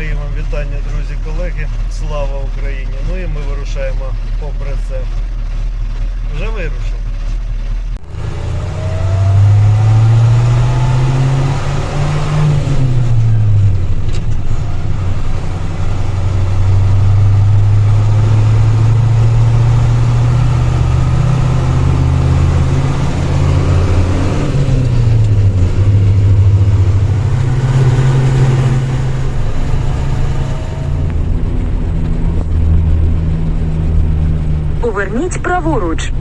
Мої вам вітання, друзі, колеги. Слава Україні! Ну і ми вирушаємо попри це. Вже вирушив. Поверніть праворуч.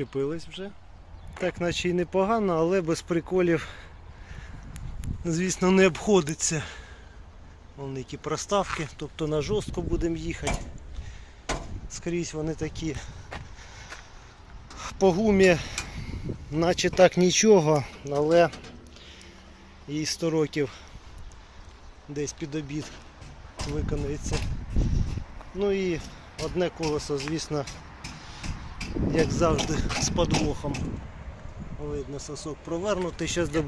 Підчепились вже. Так, наче й непогано, але без приколів, звісно, не обходиться. Вон які проставки, тобто на жорстко будемо їхати. Скрізь вони такі. По гумі, наче так нічого, але їй 100 років десь під обід виконується. Ну і одне колесо, звісно, як завжди, з подвохом. Видно, сосок провернутий. Зараз до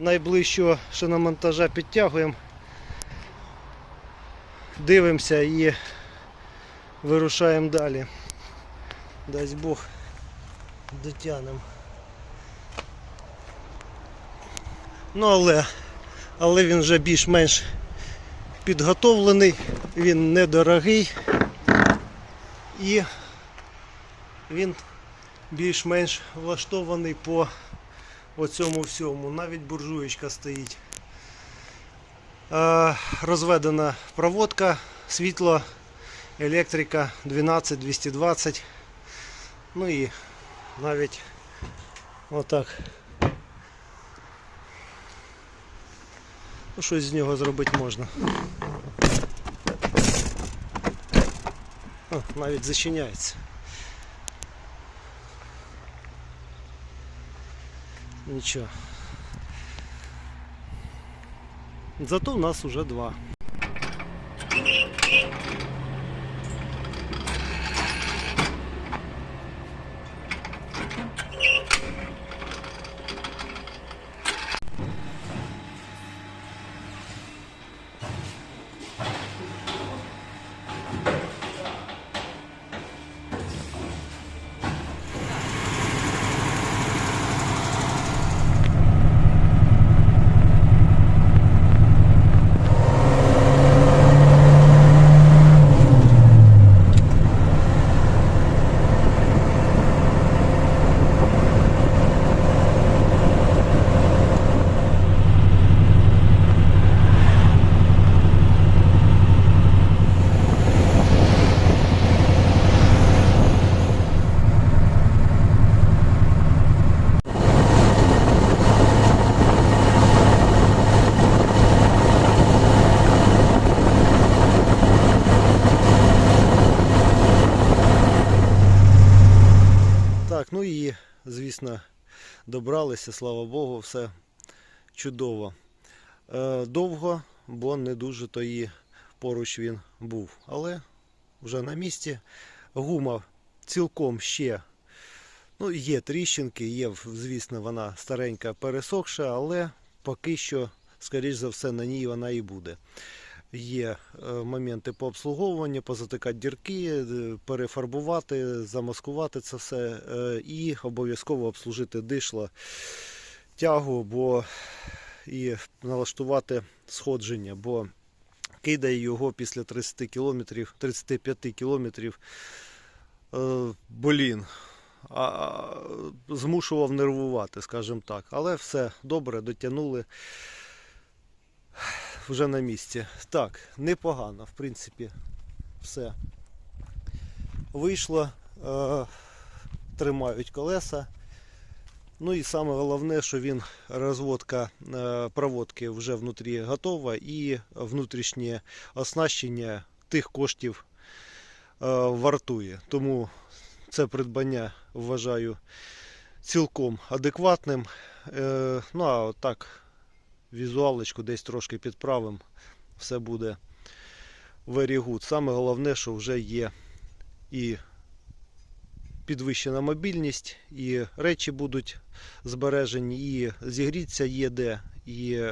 найближчого шиномонтажа підтягуємо. Дивимося і вирушаємо далі. Дасть Бог дотягнемо. Ну але, але він вже більш-менш підготовлений, він недорогий і він більш-менш влаштований по оцьому всьому. Навіть буржуєчка стоїть. Е, розведена проводка, світло, електрика 12-220. Ну і навіть отак. Ну, щось з нього зробити можна. О, навіть зачиняється. Нічого. Зато у нас уже два. Так, ну і звісно, добралися, слава Богу, все чудово. Е, довго, бо не дуже то і поруч він був. Але вже на місці. Гума цілком ще ну, є тріщинки, є, звісно, вона старенька пересохша, але поки що, скоріш за все, на ній вона і буде. Є е, моменти по обслуговуванню, позатикати дірки, е, перефарбувати, замаскувати це все е, і обов'язково обслужити дишло, тягу, бо і налаштувати сходження, бо кидає його після 30 кілометрів, 35 кілометрів. Блін. Змушував нервувати, скажімо так. Але все добре, дотягнули вже на місці. Так, непогано, в принципі, все вийшло. Е, тримають колеса. Ну і саме головне, що він розводка е, проводки вже внутрі готова і внутрішнє оснащення тих коштів е, вартує. Тому це придбання вважаю цілком адекватним. Е, Ну а так, візуалочку десь трошки підправимо, все буде very good. Саме головне, що вже є і підвищена мобільність, і речі будуть збережені, і зігріться є де, і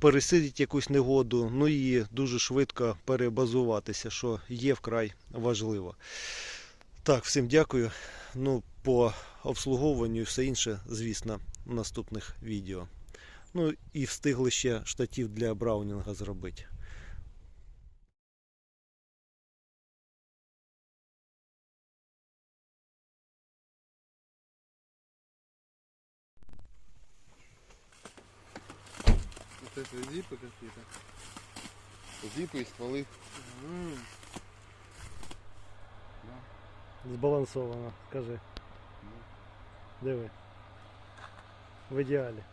пересидіть якусь негоду, ну і дуже швидко перебазуватися, що є вкрай важливо. Так, всім дякую. Ну, по обслуговуванню і все інше, звісно, в наступних відео. Ну і встигли ще штатів для браунінга зробити. Вот это зипы какие-то. Зипы из стволы. Збалансовано, скажи. Диви. В ідеалі.